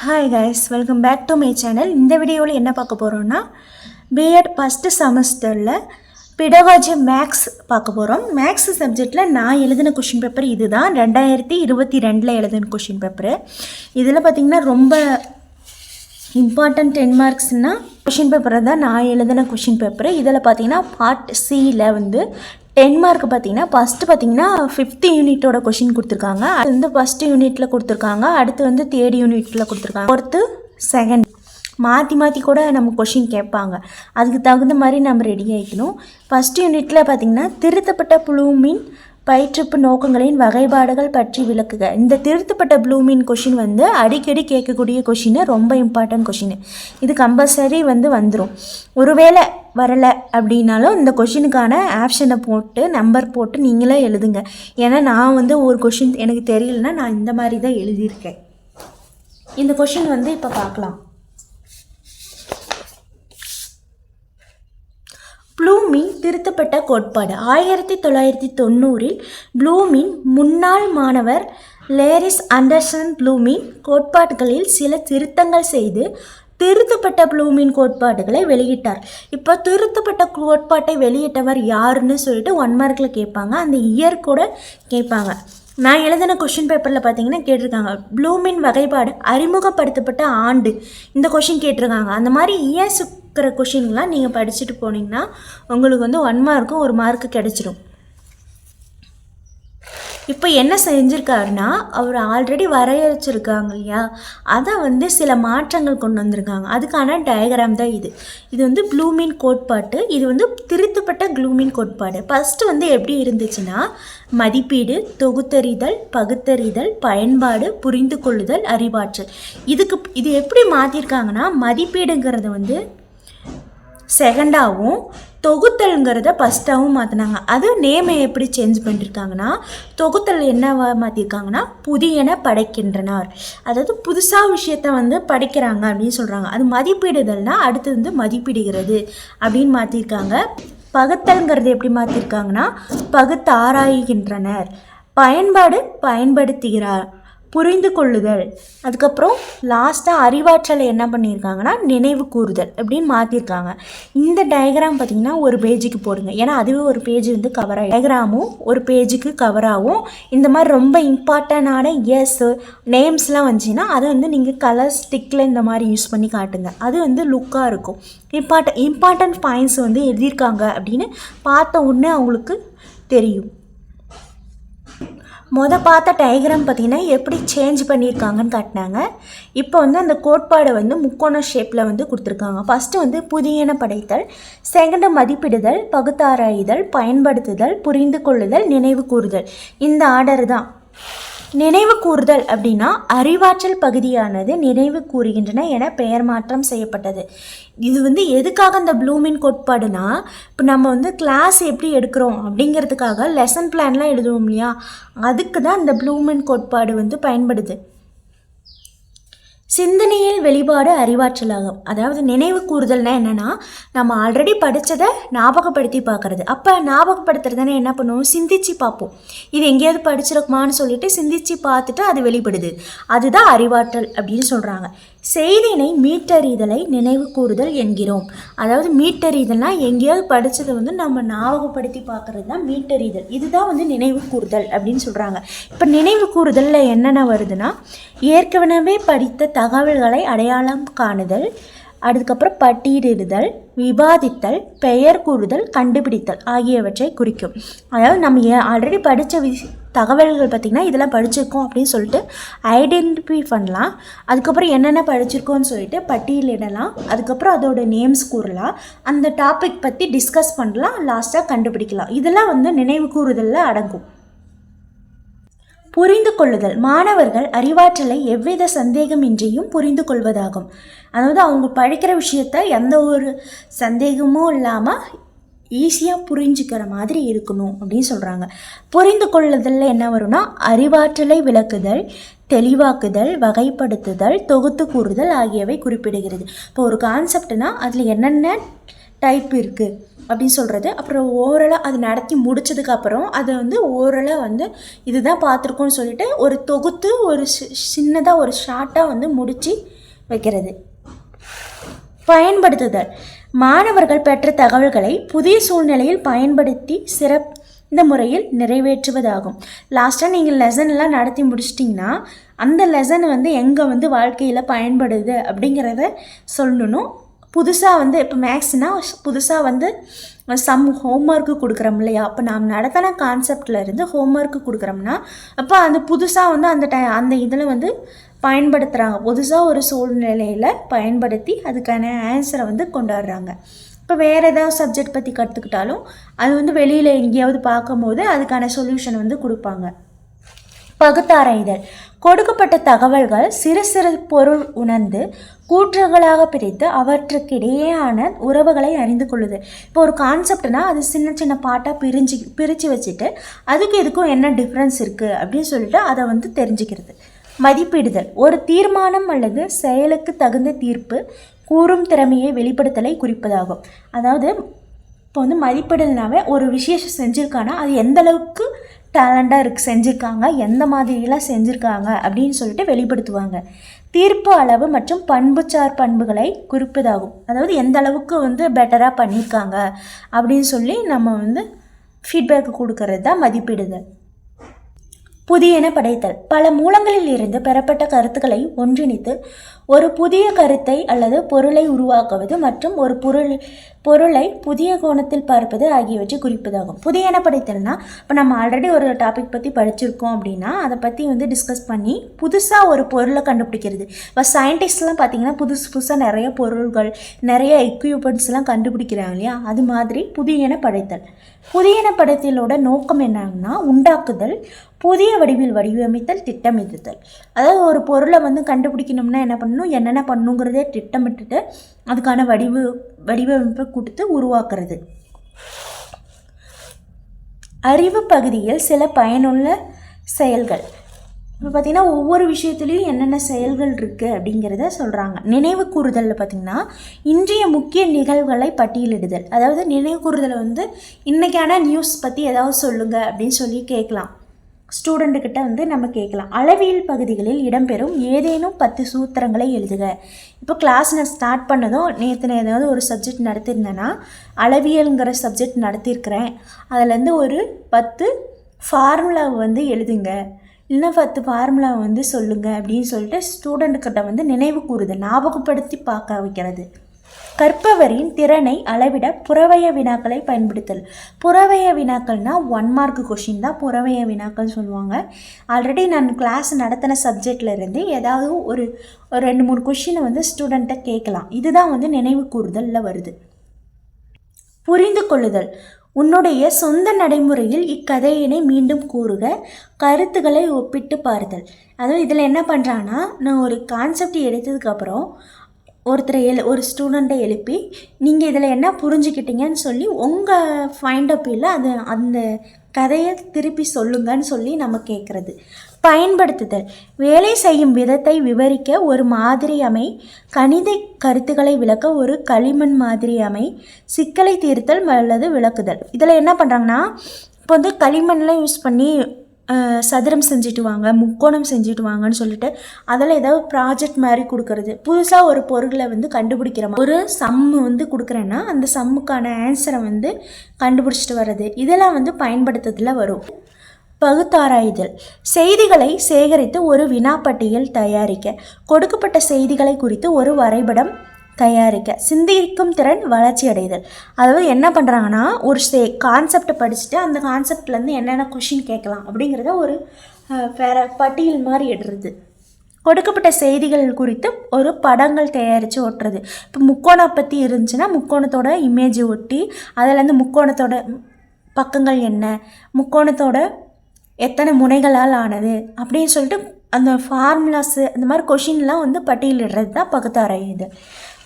Hi guys welcome back to my channel இந்த வீடியோவில் என்ன பார்க்க போகிறோன்னா பிஎட் ஃபஸ்ட்டு செமஸ்டரில் பிடகாஜி மேக்ஸ் பார்க்க போகிறோம் மேக்ஸ் சப்ஜெக்டில் நான் எழுதின கொஷின் பேப்பர் இது தான் ரெண்டாயிரத்தி இருபத்தி ரெண்டில் எழுதின கொஷின் பேப்பரு இதில் பார்த்திங்கன்னா ரொம்ப இம்பார்ட்டன்ட் டென் மார்க்ஸ்னால் கொஷின் பேப்பரை தான் நான் எழுதின கொஷின் பேப்பர் இதில் பார்த்தீங்கன்னா பார்ட் சியில் வந்து டென் மார்க் பார்த்தீங்கன்னா ஃபஸ்ட்டு பார்த்தீங்கன்னா ஃபிஃப்த் யூனிட்டோட கொஷின் கொடுத்துருக்காங்க. அது வந்து ஃபஸ்ட்டு யூனிட்டில் கொடுத்துருக்காங்க. அடுத்து வந்து தேர்ட் யூனிட்டில் கொடுத்துருக்காங்க. ஃபோர்த்து செகண்ட் மாற்றி மாற்றி கூட நம்ம கொஷின் கேட்பாங்க. அதுக்கு தகுந்த மாதிரி நம்ம ரெடி ஆகிக்கணும் ஃபஸ்ட் யூனிட்டில் பார்த்தீங்கன்னா திருத்தப்பட்ட ப்ளூமின் பயிற்றுப்பு நோக்கங்களின் வகைப்பாடுகள் பற்றி விளக்குக. இந்த திருத்தப்பட்ட ப்ளூமின் கொஷின் வந்து அடிக்கடி கேட்கக்கூடிய கொஷின் ரொம்ப இம்பார்ட்டன்ட் கொஷின் இது கம்பல்சரி வந்து வந்துடும் ஒருவேளை வரலை அப்படின்னாலும் இந்த கொஷினுக்கான ஆப்ஷனை போட்டு நம்பர் போட்டு நீங்களே எழுதுங்க. ஏன்னா நான் வந்து ஒரு கொஷின் எனக்கு தெரியலனா நான் இந்த மாதிரி தான் எழுதியிருக்கேன். இந்த கொஷின் வந்து இப்போ பார்க்கலாம். ப்ளூமின் திருத்தப்பட்ட கோட்பாடு. ஆயிரத்தி தொள்ளாயிரத்தி தொண்ணூறில் ப்ளூமின் முன்னாள் மாணவர் லேரிஸ் அண்டர்சன் ப்ளூமின் கோட்பாடுகளில் சில திருத்தங்கள் செய்து திருத்தப்பட்ட ப்ளூமின் கோட்பாடுகளை வெளியிட்டார். இப்போ திருத்தப்பட்ட கோட்பாட்டை வெளியிட்டவர் யாருன்னு சொல்லிட்டு ஒன் மார்க்கில் கேட்பாங்க. அந்த இயர் கூட கேட்பாங்க. நான் எழுதின கொஷின் பேப்பரில் பார்த்தீங்கன்னா கேட்டிருக்காங்க. ப்ளூமின் வகைப்பாடு அறிமுகப்படுத்தப்பட்ட ஆண்டு. இந்த கொஷின் கேட்டிருக்காங்க. அந்த மாதிரி இயர்ஸ் இருக்கிற கொஷின்லாம் நீங்கள் படிச்சுட்டு போனீங்கன்னா உங்களுக்கு வந்து ஒன் மார்க்கும் ஒரு மார்க்கு கிடச்சிடும் இப்போ என்ன செஞ்சுருக்காருன்னா அவர் ஆல்ரெடி வரையறைச்சிருக்காங்க இல்லையா? அதை வந்து சில மாற்றங்கள் கொண்டு வந்திருக்காங்க. அதுக்கான டயக்ராம் தான் இது. இது வந்து ப்ளூமின் கோட்பாட்டு. இது வந்து திருத்தப்பட்ட க்ளூமின் கோட்பாடு. ஃபஸ்ட்டு வந்து எப்படி இருந்துச்சுன்னா மதிப்பீடு தொகுத்தறிதல் பகுத்தறிதல் பயன்பாடு புரிந்து கொள்ளுதல் அறிவாற்றல். இதுக்கு இது எப்படி மாற்றிருக்காங்கன்னா மதிப்பீடுங்கிறது வந்து செகண்டாகவும் தொகுத்தல்ங்கிறத ஃபஸ்ட்டாகவும் மாற்றினாங்க அது நேமை எப்படி சேஞ்ச் பண்ணியிருக்காங்கன்னா தொகுத்தல் என்னவா மாற்றிருக்காங்கன்னா புதியன படைக்கின்றனர். அதாவது புதுசாக விஷயத்த வந்து படைக்கிறாங்க அப்படின்னு சொல்கிறாங்க அது மதிப்பிடுதல்னா அடுத்து வந்து மதிப்பிடுகிறது அப்படின்னு மாற்றிருக்காங்க பகுத்தல்ங்கிறது எப்படி மாற்றிருக்காங்கன்னா பகுத்து ஆராய்கின்றனர் பயன்பாடு பயன்படுத்துகிறார். புரிந்து கொள்ளுதல் அதுக்கப்புறம் லாஸ்ட்டாக அறிவாற்றலை என்ன பண்ணியிருக்காங்கன்னா நினைவு கூறுதல் அப்படின்னு மாற்றிருக்காங்க இந்த டயக்ராம் பார்த்திங்கன்னா ஒரு பேஜுக்கு போடுங்க. ஏன்னா அதுவே ஒரு பேஜ் வந்து கவர் ஆகும் டயக்ராமும் ஒரு பேஜுக்கு கவர் ஆகும். இந்த மாதிரி ரொம்ப இம்பார்ட்டண்டான எஸ் நேம்ஸ்லாம் வந்துச்சுன்னா அதை வந்து நீங்கள் கலர் ஸ்டிக்கில் இந்த மாதிரி யூஸ் பண்ணி காட்டுங்க. அது வந்து லுக்காக இருக்கும். இம்பார்ட்ட இம்பார்ட்டன்ட் பாயிண்ட்ஸ் வந்து எழுதியிருக்காங்க அப்படின்னு பார்த்த உடனே அவங்களுக்கு தெரியும். மொதல் பார்த்த டயக்ராம் பார்த்தீங்கன்னா எப்படி சேஞ்ச் பண்ணியிருக்காங்கன்னு காட்டினாங்க. இப்போ வந்து அந்த கோட்பாடை வந்து முக்கோண ஷேப்பில் வந்து கொடுத்துருக்காங்க. ஃபஸ்ட்டு வந்து புதியன படைத்தல் செகண்டு மதிப்பிடுதல் பகுத்தாராய்தல் பயன்படுத்துதல் புரிந்து கொள்ளுதல் நினைவு கூறுதல். இந்த ஆர்டர் தான். நினைவு கூறுதல் அப்படின்னா அறிவாற்றல் பகுதியானது நினைவு கூறுகின்றன என பெயர் மாற்றம் செய்யப்பட்டது. இது வந்து எதுக்காக அந்த ப்ளூமின் கோட்பாடுனா இப்போ நம்ம வந்து கிளாஸ் எப்படி எடுக்கிறோம் அப்படிங்கிறதுக்காக லெசன் பிளான்லாம் எழுதுவோம் இல்லையா? அதுக்கு தான் இந்த ப்ளூமின் கோட்பாடு வந்து பயன்படுது. சிந்தனையில் வெளிப்பாடு அறிவாற்றலாகும். அதாவது நினைவு கூறுதல்னா என்னென்னா நம்ம ஆல்ரெடி படித்ததை ஞாபகப்படுத்தி பார்க்குறது. அப்போ ஞாபகப்படுத்துறதுனா என்ன பண்ணுவோம்? சிந்திச்சு பார்ப்போம். இது எங்கேயாவது படிச்சிருக்குமான்னு சொல்லிட்டு சிந்திச்சு பார்த்துட்டு அது வெளிப்படுது. அதுதான் அறிவாற்றல் அப்படின்னு சொல்கிறாங்க செய்தினை மீட்டறிதலை நினைவு கூறுதல் என்கிறோம். அதாவது மீட்டறிதல்னா எங்கேயாவது படித்ததை வந்து நம்ம ஞாபகப்படுத்தி பார்க்குறது தான் மீட்டறிதல். இதுதான் வந்து நினைவு கூறுதல் அப்படின்னு சொல்கிறாங்க இப்போ நினைவு கூறுதலில் என்னென்ன வருதுன்னா ஏற்கனவே படித்த தகவல்களை அடையாளம் காணுதல் அதுக்கப்புறம் பட்டியலிடுதல் விவாதித்தல் பெயர் கூறுதல் கண்டுபிடித்தல் ஆகியவற்றை குறிக்கும். அதாவது நம்ம ஆல்ரெடி படித்த வி தகவல்கள் பார்த்திங்கன்னா இதெல்லாம் படிச்சிருக்கோம் அப்படின்னு சொல்லிட்டு ஐடென்டிஃபை பண்ணலாம். அதுக்கப்புறம் என்னென்ன படிச்சிருக்கோன்னு சொல்லிட்டு பட்டியலிடலாம். அதுக்கப்புறம் அதோட நேம்ஸ் கூறலாம். அந்த டாபிக் பற்றி டிஸ்கஸ் பண்ணலாம். லாஸ்ட்டாக கண்டுபிடிக்கலாம். இதெல்லாம் வந்து நினைவு கூறுதலில் அடங்கும். புரிந்து கொள்ளுதல். மாணவர்கள் அறிவாற்றலை எவ்வித சந்தேகமின்றியும் புரிந்து கொள்வதாகும். அதாவது அவங்க படிக்கிற விஷயத்த எந்த ஒரு சந்தேகமும் இல்லாமல் ஈஸியாக புரிஞ்சுக்கிற மாதிரி இருக்கணும் அப்படின்னு சொல்கிறாங்க புரிந்து கொள்ளுதலில் என்ன வரும்னா அறிவாற்றலை விளக்குதல் தெளிவாக்குதல் வகைப்படுத்துதல் தொகுத்து கூறுதல் ஆகியவை குறிப்பிடுகிறது. இப்போ ஒரு கான்செப்ட்னா அதில் என்னென்ன டைப் இருக்குது அப்படின்னு சொல்கிறது அப்புறம் ஓரலாக அது நடத்தி முடிச்சதுக்கப்புறம் அதை வந்து ஓரலாக வந்து இதுதான் பார்த்துருக்கோன்னு சொல்லிட்டு ஒரு தொகுத்து ஒரு சின்னதாக ஒரு ஷார்ட்டாக வந்து முடித்து வைக்கிறது. பயன்படுத்துதல். மாணவர்கள் பெற்ற தகவல்களை புதிய சூழ்நிலையில் பயன்படுத்தி சிறப் இந்த முறையில் நிறைவேற்றுவதாகும். லாஸ்ட்டாக நீங்கள் லெசன்லாம் நடத்தி முடிச்சிட்டிங்கன்னா அந்த லெசன் வந்து எங்கே வந்து வாழ்க்கையில் பயன்படுது அப்படிங்கிறத சொல்லணும். புதுசாக வந்து இப்போ மேக்ஸ்னால் புதுசாக வந்து சம் ஹோம்ஒர்க்கு கொடுக்குறோம் இல்லையா? அப்போ நாம் நடத்தின கான்செப்டில் இருந்து ஹோம்ஒர்க்கு கொடுக்குறோம்னா அப்போ அந்த புதுசாக வந்து அந்த டை அந்த இதில் வந்து பயன்படுத்துகிறாங்க புதுசாக ஒரு சூழ்நிலையில் பயன்படுத்தி அதுக்கான ஆன்சரை வந்து கொண்டாடுறாங்க. இப்போ வேறு ஏதாவது சப்ஜெக்ட் பற்றி கற்றுக்கிட்டாலும் அது வந்து வெளியில் எங்கேயாவது பார்க்கும்போது அதுக்கான சொல்யூஷன் வந்து கொடுப்பாங்க. பகுத்தாராய்தல். கொடுக்கப்பட்ட தகவல்கள் சிறு சிறு பொருள் உணர்ந்து கூற்றுகளாக பிரித்து அவற்றுக்கிடையேயான உறவுகளை அறிந்து கொள்ளுது. இப்போ ஒரு கான்செப்ட்னா அது சின்ன சின்ன பாட்டாக பிரிஞ்சு பிரித்து வச்சுட்டு அதுக்கு இதுக்கும் என்ன டிஃப்ரென்ஸ் இருக்குது அப்படின்னு சொல்லிட்டு அதை வந்து தெரிஞ்சுக்கிறது. மதிப்பிடுதல். ஒரு தீர்மானம் அல்லது செயலுக்கு தகுந்த தீர்ப்பு கூறும் திறமையை வெளிப்படுத்தலை குறிப்பதாகும். அதாவது இப்போ வந்து மதிப்பிடல்னாவே ஒரு விசேஷம் செஞ்சுருக்கானா அது எந்த அளவுக்கு டேலண்டாக இருக்கு செஞ்சுருக்காங்க எந்த மாதிரிலாம் செஞ்சுருக்காங்க அப்படின்னு சொல்லிட்டு வெளிப்படுத்துவாங்க. தீர்ப்பு அளவு மற்றும் பண்புச்சார் பண்புகளை குறிப்பதாகும். அதாவது எந்த அளவுக்கு வந்து பெட்டராக பண்ணியிருக்காங்க அப்படின்னு சொல்லி நம்ம வந்து ஃபீட்பேக் கொடுக்கறது தான் மதிப்பிடுதல். புதியன படைத்தல். பல மூலங்களில் இருந்து பெறப்பட்ட கருத்துக்களை ஒன்றிணைத்து ஒரு புதிய கருத்தை அல்லது பொருளை உருவாக்குவது மற்றும் ஒரு பொருள் பொருளை புதிய கோணத்தில் பார்ப்பது ஆகியவற்றை குறிப்பதாகும். புதியன படைத்தல்னா இப்போ நம்ம ஆல்ரெடி ஒரு டாபிக் பற்றி படிச்சிருக்கோம் அப்படின்னா அதை பற்றி வந்து டிஸ்கஸ் பண்ணி புதுசாக ஒரு பொருளை கண்டுபிடிக்கிறது. இப்போ சயின்டிஸ்ட்லாம் பார்த்திங்கன்னா புதுசு புதுசாக நிறைய பொருள்கள் நிறைய எக்யூப்மெண்ட்ஸ்லாம் கண்டுபிடிக்கிறாங்க இல்லையா? அது மாதிரி புதியன படைத்தல். புதியன படைத்தலோட நோக்கம் என்னன்னா உண்டாக்குதல் புதிய வடிவில் வடிவமைத்தல் திட்டமிடுதல். அதாவது ஒரு பொருளை வந்து கண்டுபிடிக்கணும்னா என்ன பண்ணணும் என்னென்ன பண்ணுங்கிறதே திட்டமிட்டுட்டு அதுக்கான வடிவு வடிவமைப்பை கொடுத்து உருவாக்குறது. அறிவு பகுதியில் சில பயனுள்ள செயல்கள். இப்போ பார்த்திங்கன்னா ஒவ்வொரு விஷயத்துலேயும் என்னென்ன செயல்கள் இருக்குது அப்படிங்கிறத சொல்கிறாங்க நினைவு கூறுதலில் பார்த்திங்கன்னா இன்றைய முக்கிய நிகழ்வுகளை பட்டியலிடுதல். அதாவது நினைவு கூறுதலை வந்து இன்றைக்கான நியூஸ் பற்றி ஏதாவது சொல்லுங்கள் அப்படின்னு சொல்லி கேட்கலாம். ஸ்டூடெண்ட்டுக்கிட்ட வந்து நம்ம கேட்கலாம். அளவியல் பகுதிகளில் இடம்பெறும் ஏதேனும் பத்து சூத்திரங்களை எழுதுக. இப்போ கிளாஸ் நான் ஸ்டார்ட் பண்ணதும் நேற்று நான் ஏதாவது ஒரு சப்ஜெக்ட் நடத்தியிருந்தேன்னா அளவியலுங்கிற சப்ஜெக்ட் நடத்தியிருக்கிறேன். அதுலேருந்து ஒரு பத்து ஃபார்முலாவை வந்து எழுதுங்க. இல்லைன்னா பத்து ஃபார்முலாவை வந்து சொல்லுங்கள் அப்படின்னு சொல்லிட்டு ஸ்டூடெண்ட்டுக்கிட்ட வந்து நினைவு கூறுது. ஞாபகப்படுத்தி பார்க்க வைக்கிறது. கற்பவரின் திறனை அளவிட புறவய வினாக்களை பயன்படுத்தல். புறவய வினாக்கள்னால் ஒன் மார்க் கொஷின் தான் புறவய வினாக்கள் சொல்லுவாங்க. ஆல்ரெடி நான் கிளாஸ் நடத்தின சப்ஜெக்ட்லேருந்து ஏதாவது ஒரு ஒரு ரெண்டு மூணு கொஷினை வந்து ஸ்டூடெண்ட்டை கேட்கலாம். இதுதான் வந்து நினைவு கூறுதலில் வருது. புரிந்து கொள்ளுதல். உன்னுடைய சொந்த நடைமுறையில் இக்கதையினை மீண்டும் கூறுக கருத்துக்களை ஒப்பிட்டு பாருதல் அதுவும் இதில் என்ன பண்ணுறான்னா நான் ஒரு கான்செப்ட் எடுத்ததுக்கப்புறம் ஒருத்தரை எழு ஒரு ஸ்டூடெண்ட்டை எழுப்பி நீங்கள் இதில் என்ன புரிஞ்சுக்கிட்டீங்கன்னு சொல்லி உங்கள் ஃபைண்ட் அப்பில் அது அந்த கதையை திருப்பி சொல்லுங்கன்னு சொல்லி நம்ம கேட்குறது பயன்படுத்துதல். வேலை செய்யும் விதத்தை விவரிக்க ஒரு மாதிரி அமை கணித கருத்துக்களை விளக்க ஒரு களிமண் மாதிரி அமை சிக்கலை தீர்த்தல் அல்லது விளக்குதல். இதில் என்ன பண்ணுறாங்கன்னா இப்போ வந்து களிமண்லாம் யூஸ் பண்ணி சதுரம் செஞ்சுட்டு வாங்க முக்கோணம் செஞ்சுட்டு வாங்கன்னு சொல்லிட்டு அதில் ஏதாவது ப்ராஜெக்ட் மாதிரி கொடுக்கறது. புதுசாக ஒரு பொருளை வந்து கண்டுபிடிக்கிற ஒரு சம்மு வந்து கொடுக்குறேன்னா அந்த சம்முக்கான ஆன்சரை வந்து கண்டுபிடிச்சிட்டு வர்றது. இதெல்லாம் வந்து பயன்படுத்துறதுல வரும். பகுத்தாராய்தல். செய்திகளை சேகரித்து ஒரு வினாப்பட்டியல் தயாரிக்க. கொடுக்கப்பட்ட செய்திகளை குறித்து ஒரு வரைபடம் தயாரிக்க சிந்திக்கும் திறன் வளர்ச்சி அடைதல். அதாவது என்ன பண்ணுறாங்கன்னா ஒரு சே கான்செப்டை படிச்சுட்டு அந்த கான்செப்ட்லேருந்து என்னென்ன கொஷின் கேட்கலாம் அப்படிங்கிறத ஒரு வேற பட்டியல் மாதிரி இடுறது கொடுக்கப்பட்ட செய்திகள் குறித்து ஒரு படங்கள் தயாரித்து ஒட்டுறது இப்போ முக்கோணம் பற்றி இருந்துச்சுன்னா முக்கோணத்தோட இமேஜ் ஒட்டி அதிலேருந்து முக்கோணத்தோட பக்கங்கள் என்ன முக்கோணத்தோட எத்தனை முனைகளால் ஆனது அப்படின்னு சொல்லிட்டு அந்த ஃபார்முலாஸு அந்த மாதிரி கொஷின்லாம் வந்து பட்டியலிடுறது தான் பகுத்தாராயுது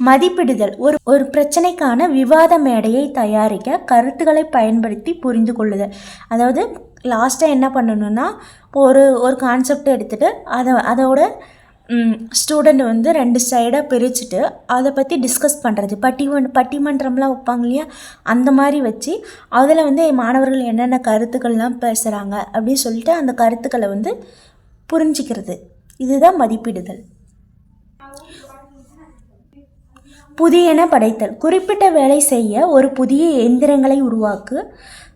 மதிப்பிடுதல் ஒரு ஒரு பிரச்சனைக்கான விவாத மேடையை தயாரிக்க கருத்துக்களை பயன்படுத்தி புரிந்து கொள்ளுதல். அதாவது லாஸ்ட்டாக என்ன பண்ணணும்னா ஒரு ஒரு கான்செப்ட் எடுத்துகிட்டு அதை அதோட ஸ்டூடெண்ட் வந்து ரெண்டு சைடாக பிரிச்சுட்டு அதை பற்றி டிஸ்கஸ் பண்ணுறது பட்டிமன் பட்டிமன்றம்லாம் வைப்பாங்க இல்லையா? அந்த மாதிரி வச்சு அதில் வந்து மாணவர்கள் என்னென்ன கருத்துக்கள்லாம் பேசுகிறாங்க அப்படின்னு சொல்லிட்டு அந்த கருத்துக்களை வந்து புரிஞ்சுக்கிறது. இதுதான் மதிப்பிடுதல். புதியன படைத்தல். குறிப்பிட்ட வேலை செய்ய ஒரு புதிய எந்திரங்களை உருவாக்கு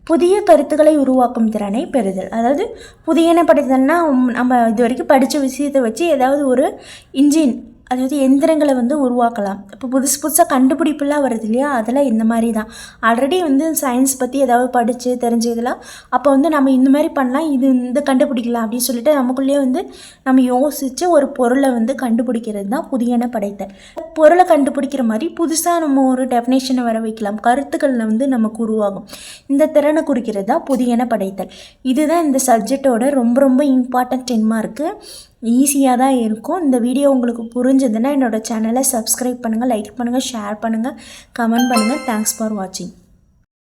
புதிய கருத்துக்களை உருவாக்கும் திறனை பெறுதல். அதாவது புதியன படைத்தல்னால் நம்ம இது வரைக்கும் படித்த விஷயத்தை வச்சு ஏதாவது ஒரு இன்ஜின் அதாவது எந்திரங்களை வந்து உருவாக்கலாம். இப்போ புதுசு புதுசாக கண்டுபிடிப்புலாம் வருது இல்லையா? அதெல்லாம் இந்த மாதிரி தான். ஆல்ரெடி வந்து சயின்ஸ் பற்றி ஏதாவது படித்து தெரிஞ்சதெல்லாம் அப்போ வந்து நம்ம இந்த மாதிரி பண்ணலாம் இது இந்த கண்டுபிடிக்கலாம் அப்படின்னு சொல்லிட்டு நமக்குள்ளேயே வந்து நம்ம யோசித்து ஒரு பொருளை வந்து கண்டுபிடிக்கிறது தான் புதியன படைத்தல். பொருளை கண்டுபிடிக்கிற மாதிரி புதுசாக நம்ம ஒரு டெஃபினேஷனை வர வைக்கலாம். கருத்துக்களில் வந்து நமக்கு உருவாகும். இந்த திறனை குறிக்கிறது தான் புதியன படைத்தல். இதுதான் இந்த சப்ஜெக்டோட ரொம்ப ரொம்ப இம்பார்ட்டன்ட் டென்மாக இருக்குது ஈஸியாக தான் இருக்கும். இந்த வீடியோ உங்களுக்கு புரிஞ்சதுன்னா என்னோடய சேனலை சப்ஸ்கிரைப் பண்ணுங்கள் லைக் பண்ணுங்கள் ஷேர் பண்ணுங்கள் கமெண்ட் பண்ணுங்கள் தேங்க்ஸ் ஃபார் வாட்சிங்